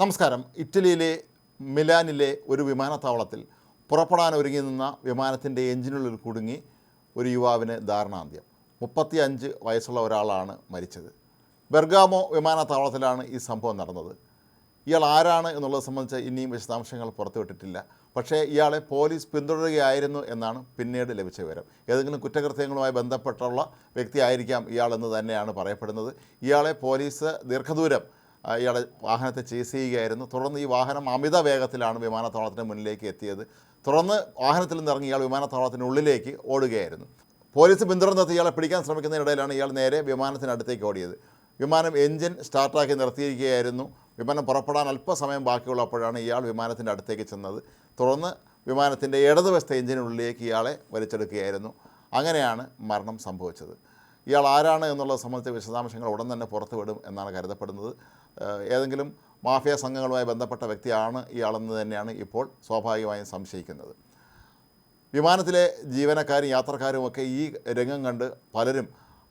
നമസ്കാരം. ഇറ്റലിയിലെ മിലാനിലെ ഒരു വിമാനത്താവളത്തിൽ പുറപ്പെടാൻ ഒരുങ്ങി നിന്ന വിമാനത്തിന്റെ എഞ്ചിനുള്ളിൽ കുടുങ്ങി ഒരു യുവാവിന് ധാരണാന്ത്യം. മുപ്പത്തി അഞ്ച് വയസ്സുള്ള ഒരാളാണ് മരിച്ചത്. ബെർഗാമോ വിമാനത്താവളത്തിലാണ് ഈ സംഭവം നടന്നത്. ഇയാൾ ആരാണ് എന്നുള്ളത് സംബന്ധിച്ച് ഇനിയും വിശദാംശങ്ങൾ പുറത്തുവിട്ടിട്ടില്ല പക്ഷേ ഇയാളെ പോലീസ് പിന്തുടരുകയായിരുന്നു എന്നാണ് പിന്നീട് ലഭിച്ച വിവരം. ഏതെങ്കിലും കുറ്റകൃത്യങ്ങളുമായി ബന്ധപ്പെട്ടുള്ള വ്യക്തിയായിരിക്കാം ഇയാളെന്ന് തന്നെയാണ് പറയപ്പെടുന്നത്. ഇയാളെ പോലീസ് ദീർഘദൂരം ഇയാളെ വാഹനത്തെ ചേസ് ചെയ്യുകയായിരുന്നു. തുടർന്ന് ഈ വാഹനം അമിത വേഗത്തിലാണ് വിമാനത്താവളത്തിന് മുന്നിലേക്ക് എത്തിയത്. തുടർന്ന് വാഹനത്തിൽ നിന്ന് ഇറങ്ങി ഇയാൾ വിമാനത്താവളത്തിനുള്ളിലേക്ക് ഓടുകയായിരുന്നു. പോലീസ് പിന്തുടർന്നെത്തി ഇയാളെ പിടിക്കാൻ ശ്രമിക്കുന്നതിനിടയിലാണ് ഇയാൾ നേരെ വിമാനത്തിനടുത്തേക്ക് ഓടിയത്. വിമാനം എഞ്ചിൻ സ്റ്റാർട്ടാക്കി നിർത്തിയിരിക്കുകയായിരുന്നു. വിമാനം പുറപ്പെടാൻ അല്പസമയം ബാക്കിയുള്ളപ്പോഴാണ് ഇയാൾ വിമാനത്തിന്റെ അടുത്തേക്ക് ചെന്നത്. തുടർന്ന് വിമാനത്തിന്റെ ഇടതുവശത്തെ എഞ്ചിനുള്ളിലേക്ക് ഇയാളെ വലിച്ചെടുക്കുകയായിരുന്നു. അങ്ങനെയാണ് മരണം സംഭവിച്ചത്. ഇയാൾ ആരാണ് എന്നുള്ളത് സംബന്ധിച്ച വിശദാംശങ്ങൾ ഉടൻ തന്നെ പുറത്തുവിടും എന്നാണ് കരുതപ്പെടുന്നത്. ഏതെങ്കിലും മാഫിയ സംഘങ്ങളുമായി ബന്ധപ്പെട്ട വ്യക്തിയാണ് ഇയാളെന്ന് തന്നെയാണ് ഇപ്പോൾ സ്വാഭാവികമായും സംശയിക്കുന്നത്. വിമാനത്തിലെ ജീവനക്കാരും യാത്രക്കാരും ഒക്കെ ഈ രംഗം കണ്ട് പലരും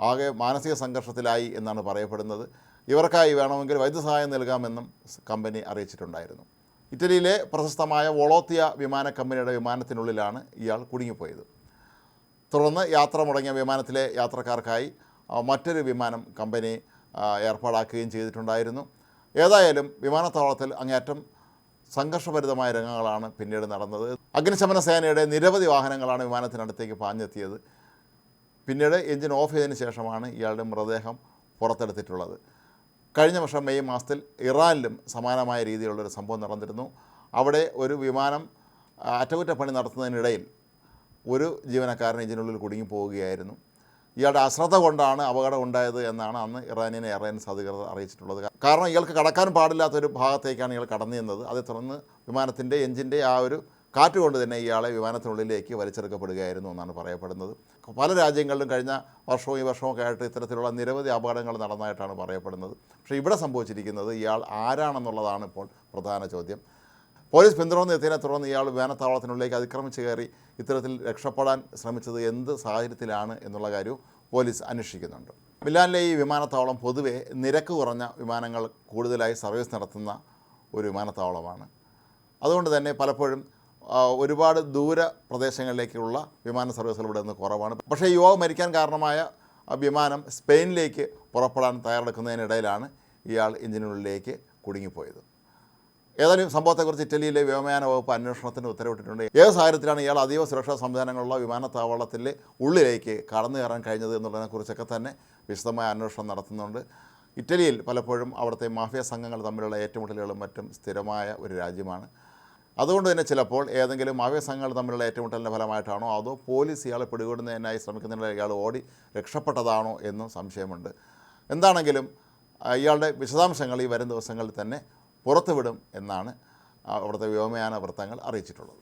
ആകെ മാനസിക സംഘർഷത്തിലായി എന്നാണ് പറയപ്പെടുന്നത്. ഇവർക്കായി വേണമെങ്കിൽ വൈദ്യസഹായം നൽകാമെന്നും കമ്പനി അറിയിച്ചിട്ടുണ്ടായിരുന്നു. ഇറ്റലിയിലെ പ്രശസ്തമായ വോളോത്തിയ വിമാന കമ്പനിയുടെ വിമാനത്തിനുള്ളിലാണ് ഇയാൾ കുടുങ്ങിപ്പോയത്. തുടർന്ന് യാത്ര മുടങ്ങിയ വിമാനത്തിലെ യാത്രക്കാർക്കായി മറ്റൊരു വിമാനം കമ്പനി ഏർപ്പാടാക്കുകയും ചെയ്തിട്ടുണ്ടായിരുന്നു. ഏതായാലും വിമാനത്താവളത്തിൽ അങ്ങേയറ്റം സംഘർഷഭരിതമായ രംഗങ്ങളാണ് പിന്നീട് നടന്നത്. അഗ്നിശമന സേനയുടെ നിരവധി വാഹനങ്ങളാണ് വിമാനത്തിനടുത്തേക്ക് പാഞ്ഞെത്തിയത്. പിന്നീട് എഞ്ചിൻ ഓഫ് ചെയ്തതിന് ശേഷമാണ് ഇയാളുടെ മൃതദേഹം പുറത്തെടുത്തിട്ടുള്ളത്. കഴിഞ്ഞ വർഷം മെയ് മാസത്തിൽ ഇറാനിലും സമാനമായ രീതിയിലുള്ളൊരു സംഭവം നടന്നിരുന്നു. അവിടെ ഒരു വിമാനം അറ്റകുറ്റപ്പണി നടത്തുന്നതിനിടയിൽ ഒരു ജീവനക്കാരൻ ഇതിനുള്ളിൽ കുടുങ്ങിപ്പോവുകയായിരുന്നു. ഇയാളുടെ അശ്രദ്ധ കൊണ്ടാണ് അപകടം ഉണ്ടായത് എന്നാണ് അന്ന് ഇറാനിയൻ എയർലൈൻസ് അധികൃതർ അറിയിച്ചിട്ടുള്ളത് കാരണം ഇയാൾക്ക് കടക്കാൻ പാടില്ലാത്തൊരു ഭാഗത്തേക്കാണ് ഇയാൾ കടന്നു നിന്നത് അതേ തുടർന്ന് വിമാനത്തിന്റെ എഞ്ചിന്റെ ആ ഒരു കാറ്റ് കൊണ്ട് തന്നെ ഇയാളെ വിമാനത്തിനുള്ളിലേക്ക് വലിച്ചെടുക്കപ്പെടുകയായിരുന്നു എന്നാണ് പറയപ്പെടുന്നത്. പല രാജ്യങ്ങളിലും കഴിഞ്ഞ വർഷവും ഈ വർഷവും ഒക്കെ ആയിട്ട് ഇത്തരത്തിലുള്ള നിരവധി അപകടങ്ങൾ നടന്നതായിട്ടാണ് പറയപ്പെടുന്നത്. പക്ഷേ ഇവിടെ സംഭവിച്ചിരിക്കുന്നത് ഇയാൾ ആരാണെന്നുള്ളതാണ് ഇപ്പോൾ പ്രധാന ചോദ്യം. പോലീസ് പിന്തുടർന്നെത്തിയതിനെ തുടർന്ന് ഇയാൾ വേനത്താവളത്തിനുള്ളിലേക്ക് അതിക്രമിച്ച് കയറി ഇത്തരത്തിൽ രക്ഷപ്പെടാൻ ശ്രമിച്ചത് എന്ത് സാഹചര്യത്തിലാണ് എന്നുള്ള കാര്യവും പോലീസ് അന്വേഷിക്കുന്നുണ്ട്. മിലാനിലെ ഈ വിമാനത്താവളം പൊതുവെ നിരക്ക് കുറഞ്ഞ വിമാനങ്ങൾ കൂടുതലായി സർവീസ് നടത്തുന്ന ഒരു വിമാനത്താവളമാണ്. അതുകൊണ്ട് തന്നെ പലപ്പോഴും ഒരുപാട് ദൂര പ്രദേശങ്ങളിലേക്കുള്ള വിമാന സർവീസുകൾ ഇവിടെ നിന്ന് കുറവാണ്. പക്ഷേ യുവാവ് മരിക്കാൻ കാരണമായ വിമാനം സ്പെയിനിലേക്ക് പുറപ്പെടാൻ തയ്യാറെടുക്കുന്നതിനിടയിലാണ് ഇയാൾ എഞ്ചിനുള്ളിലേക്ക് കുടുങ്ങിപ്പോയത്. ഏതായാലും സംഭവത്തെക്കുറിച്ച് ഇറ്റലിയിലെ വ്യോമയാന വകുപ്പ് അന്വേഷണത്തിന് ഉത്തരവിട്ടിട്ടുണ്ട്. ഏത് സാഹചര്യത്തിലാണ് ഇയാൾ അതീവ സുരക്ഷാ സംവിധാനങ്ങളുള്ള വിമാനത്താവളത്തിലെ ഉള്ളിലേക്ക് കടന്നു കയറാൻ കഴിഞ്ഞത് എന്നുള്ളതിനെക്കുറിച്ചൊക്കെ തന്നെ വിശദമായ അന്വേഷണം നടത്തുന്നുണ്ട്. ഇറ്റലിയിൽ പലപ്പോഴും അവിടുത്തെ മാഫിയ സംഘങ്ങൾ തമ്മിലുള്ള ഏറ്റുമുട്ടലുകളും മറ്റും സ്ഥിരമായ ഒരു രാജ്യമാണ്. അതുകൊണ്ട് തന്നെ ചിലപ്പോൾ ഏതെങ്കിലും മാഫിയ സംഘങ്ങൾ തമ്മിലുള്ള ഏറ്റുമുട്ടലിന്റെ ഫലമായിട്ടാണോ അതോ പോലീസ് ഇയാളെ പിടികൂടുന്നതിനായി ശ്രമിക്കുന്നതിനിടെ ഇയാൾ ഓടി രക്ഷപ്പെട്ടതാണോ എന്നും സംശയമുണ്ട്. എന്താണെങ്കിലും ഇയാളുടെ വിശദാംശങ്ങൾ ഈ വരും ദിവസങ്ങളിൽ തന്നെ പുറത്തുവിടും എന്നാണ് അവിടുത്തെ വ്യോമയാന വൃത്തങ്ങൾ അറിയിച്ചിട്ടുള്ളത്.